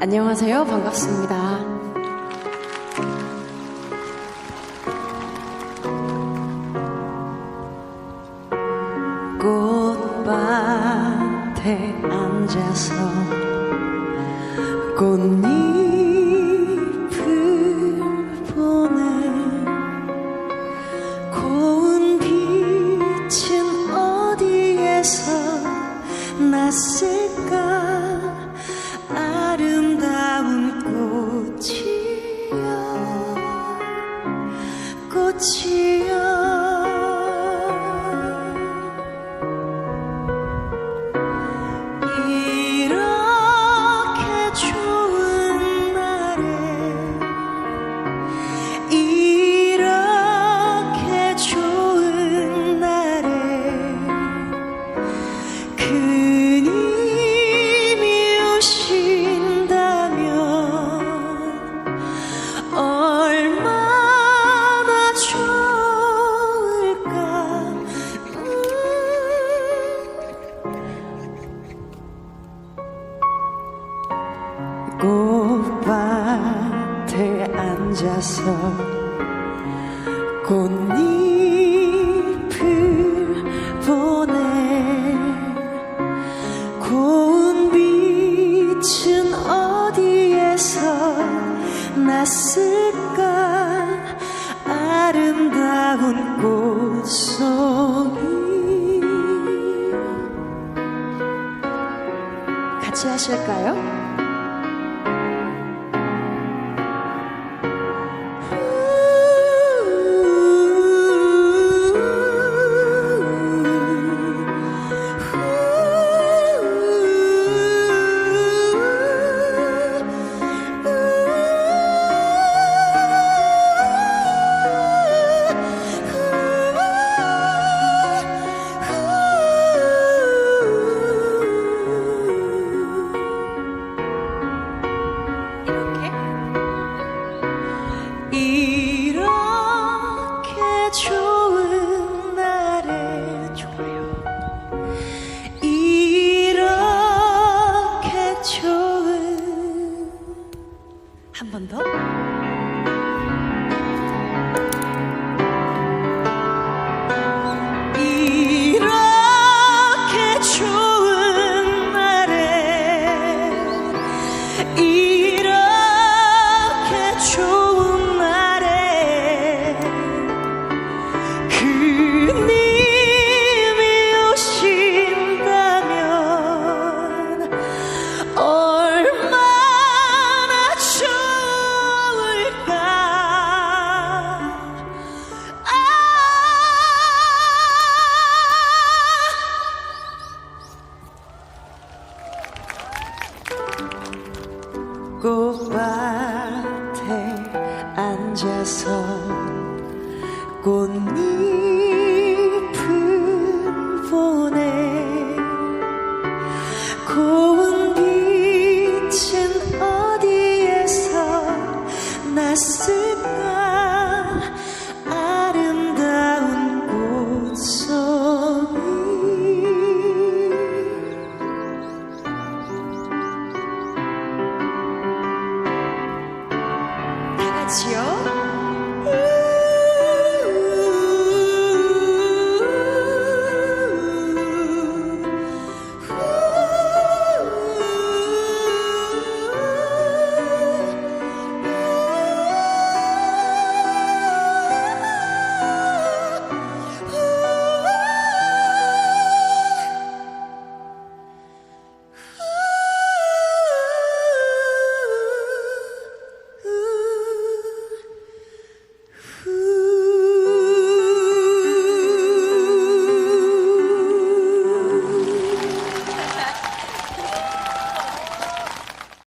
안녕하세요. 반갑습니다. 꽃밭에 앉아서 꽃잎 꽃밭에 앉아서 꽃잎을 보네 고운 빛은 어디에서 났을까? 아름다운 꽃송이 같이 하실까요? 꽃밭에 앉아서 꽃잎 그?